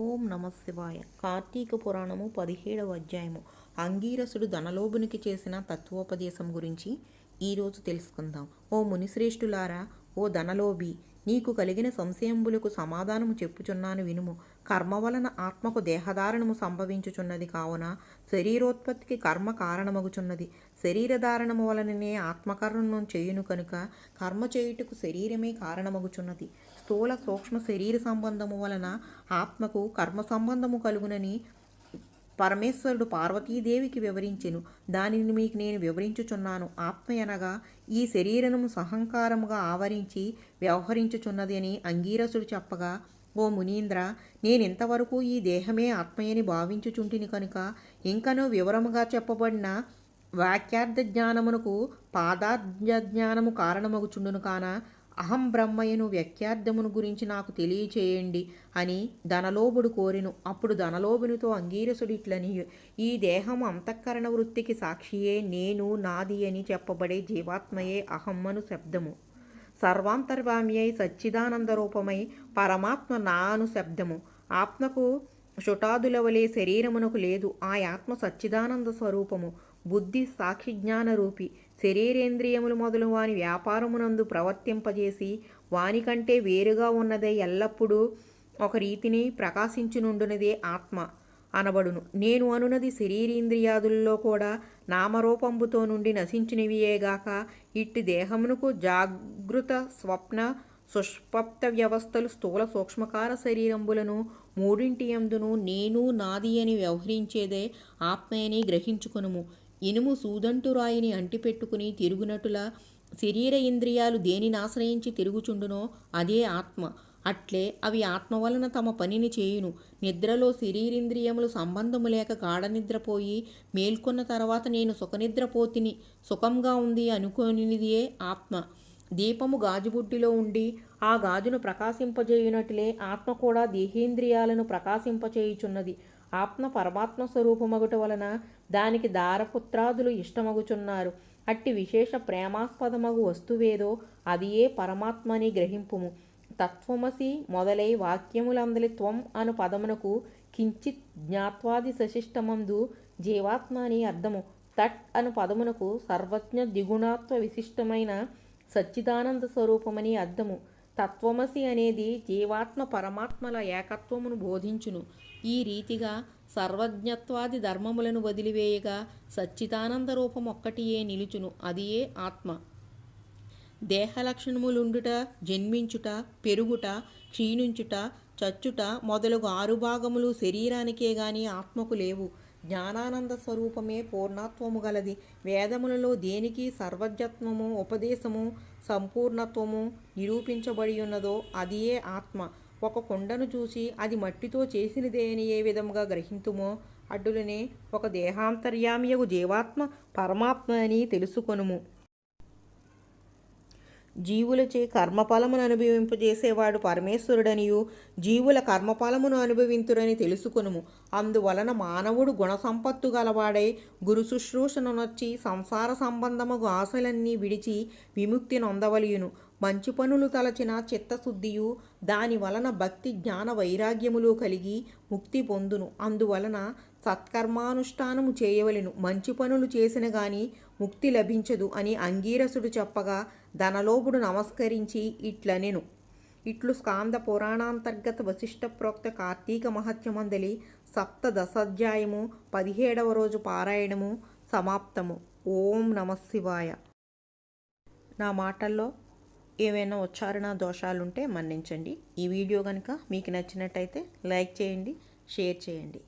ఓం నమ శివాయ కార్తీక పురాణము పదిహేడవ అధ్యాయము. అంగీరసుడు ధనలోభునికి చేసిన తత్వోపదేశం గురించి ఈరోజు తెలుసుకుందాం. ఓ మునిశ్రేష్ఠులారా ఓ ధనలోభి నీకు కలిగిన సంశయంబులకు సమాధానము చెప్పుచున్నాను వినుము. కర్మ వలన ఆత్మకు దేహధారణము సంభవించుచున్నది కావున శరీరోత్పత్తికి కర్మ కారణమగుచున్నది. శరీరధారణము వలననే ఆత్మకరణం చేయును కనుక కర్మ చేయుటకు శరీరమే కారణమగుచున్నది. స్థూల సూక్ష్మ శరీర సంబంధము వలన ఆత్మకు కర్మ సంబంధము కలుగునని పరమేశ్వరుడు పార్వతీదేవికి వివరించెను. దానిని మీకు నేను వివరించుచున్నాను. ఆత్మ అనగా ఈ శరీరము సహంకారముగా ఆవరించి వ్యవహరించుచున్నది అని అంగీరసుడు చెప్పగా ఓ మునీంద్ర నేనింతవరకు ఈ దేహమే ఆత్మయని భావించుచుంటిని కనుక ఇంకనూ వివరముగా చెప్పబడిన వాక్యార్థ జ్ఞానమునకు పాదార్థ జ్ఞానము కారణమగుచుండును కాన అహం బ్రహ్మయను వ్యాఖ్యార్థమును గురించి నాకు తెలియచేయండి అని ధనలోభుడు కోరెను. అప్పుడు ధనలోభునితో అంగీరసుడిట్లని ఈ దేహం అంతఃకరణ వృత్తికి సాక్షియే నేను నాది అని చెప్పబడే జీవాత్మయే అహమ్మను శబ్దము. సర్వాంతర్వామి అయి సచ్చిదానంద రూపమై పరమాత్మ నాను శబ్దము. ఆత్మకు షుటాదులవలే శరీరమునకు లేదు. ఆ ఆత్మ సచ్చిదానంద స్వరూపము. బుద్ధి సాక్షి జ్ఞాన రూపి. శరీరేంద్రియములు మొదలు వాని వ్యాపారమునందు ప్రవర్తింపజేసి వానికంటే వేరుగా ఉన్నదే ఎల్లప్పుడూ ఒక రీతిని ప్రకాశించునుండునదే ఆత్మ. అనబడును. నేను అనునది శరీరేంద్రియాదుల్లో కూడా నామరూపంబుతో నుండి నశించినవియేగాక ఇట్టి దేహమునకు జాగృత స్వప్న సుష్పప్త వ్యవస్థలు స్థూల సూక్ష్మకార శరీరంబులను మూడింటి ఎందును నేను నాది అని వ్యవహరించేదే ఆత్మయని గ్రహించుకునుము. ఇనుము సూదంటురాయిని అంటిపెట్టుకుని తిరుగునటుల శరీర ఇంద్రియాలు దేనిని ఆశ్రయించి తిరుగుచుండునో అదే ఆత్మ. అట్లే అవి ఆత్మ వలన తమ పనిని చేయును. నిద్రలో శరీరింద్రియములు సంబంధము లేక గాఢనిద్రపోయి మేల్కొన్న తర్వాత నేను సుఖనిద్రపోతిని. సుఖంగా ఉంది అనుకోనిదియే ఆత్మ. దీపము గాజుబుడ్డిలో ఉండి ఆ గాజును ప్రకాశింపజేయునట్లే ఆత్మ కూడా దేహేంద్రియాలను ప్రకాశింపచేయుచున్నది. ఆత్మ పరమాత్మ స్వరూపమగుట వలన దానికి దారపుత్రాదులు ఇష్టమగుచున్నారు. అట్టి విశేష ప్రేమాస్పదమగు వస్తువేదో అది ఏ పరమాత్మని గ్రహింపుము. తత్వమసి మొదలై వాక్యములందలి త్వం అను పదమునకు కించిత్ జ్ఞాత్వాది సశిష్టమందు జీవాత్మ అని అర్థము. తట్ అను పదమునకు సర్వజ్ఞ దిగుణాత్వ విశిష్టమైన సచ్చిదానంద స్వరూపమని అర్థము. తత్వమసి అనేది జీవాత్మ పరమాత్మల ఏకత్వమును బోధించును. ఈ రీతిగా సర్వజ్ఞత్వాది ధర్మములను వదిలివేయగా సచ్చిదానంద రూపం ఒక్కటియే నిలుచును. అదియే ఆత్మ. దేహలక్షణములుండుట జన్మించుట పెరుగుట క్షీణించుట చచ్చుట మొదలగు ఆరు భాగములు శరీరానికే గాని ఆత్మకు లేవు. జ్ఞానానంద స్వరూపమే పూర్ణత్వము గలది. వేదములలో దేనికి సర్వజ్ఞత్వము ఉపదేశము సంపూర్ణత్వము నిరూపించబడి ఉన్నదో అదియే ఆత్మ. ఒక కొండను చూసి అది మట్టితో చేసినదే అని ఏ విధముగా గ్రహింతుమో అడ్డులనే ఒక దేహాంతర్యామియగు జీవాత్మ పరమాత్మ అని తెలుసుకొనుము. జీవులచే కర్మఫలమును అనుభవింపజేసేవాడు పరమేశ్వరుడనియు. జీవుల కర్మఫలమును అనుభవింతురని తెలుసుకొనుము. అందువలన మానవుడు గుణసంపత్తు గలవాడై గురు శుశ్రూషణనొచ్చి సంసార సంబంధముగు ఆశలన్నీ విడిచి విముక్తి నొందవలియును. మంచి పనులు తలచిన చిత్తశుద్ధియు దాని వలన భక్తి జ్ఞాన వైరాగ్యములు కలిగి ముక్తి పొందును. అందువలన సత్కర్మానుష్ఠానము చేయవలెను. మంచి పనులు చేసిన గాని ముక్తి లభించదు అని అంగీరసుడు చెప్పగా ధనలోభుడు నమస్కరించి ఇట్లనెను. ఇట్లు స్కాంద పురాణాంతర్గత వశిష్ట ప్రోక్త కార్తీక మహత్యమందలి సప్త దశాధ్యాయము పదిహేడవ రోజు పారాయణము సమాప్తము. ఓం నమశివాయ నా మాటల్లో ఏవైనా ఉచ్చారణ దోషాలుంటే మన్నించండి. ఈ వీడియో కనుక మీకు నచ్చినట్టయితే లైక్ చేయండి షేర్ చేయండి.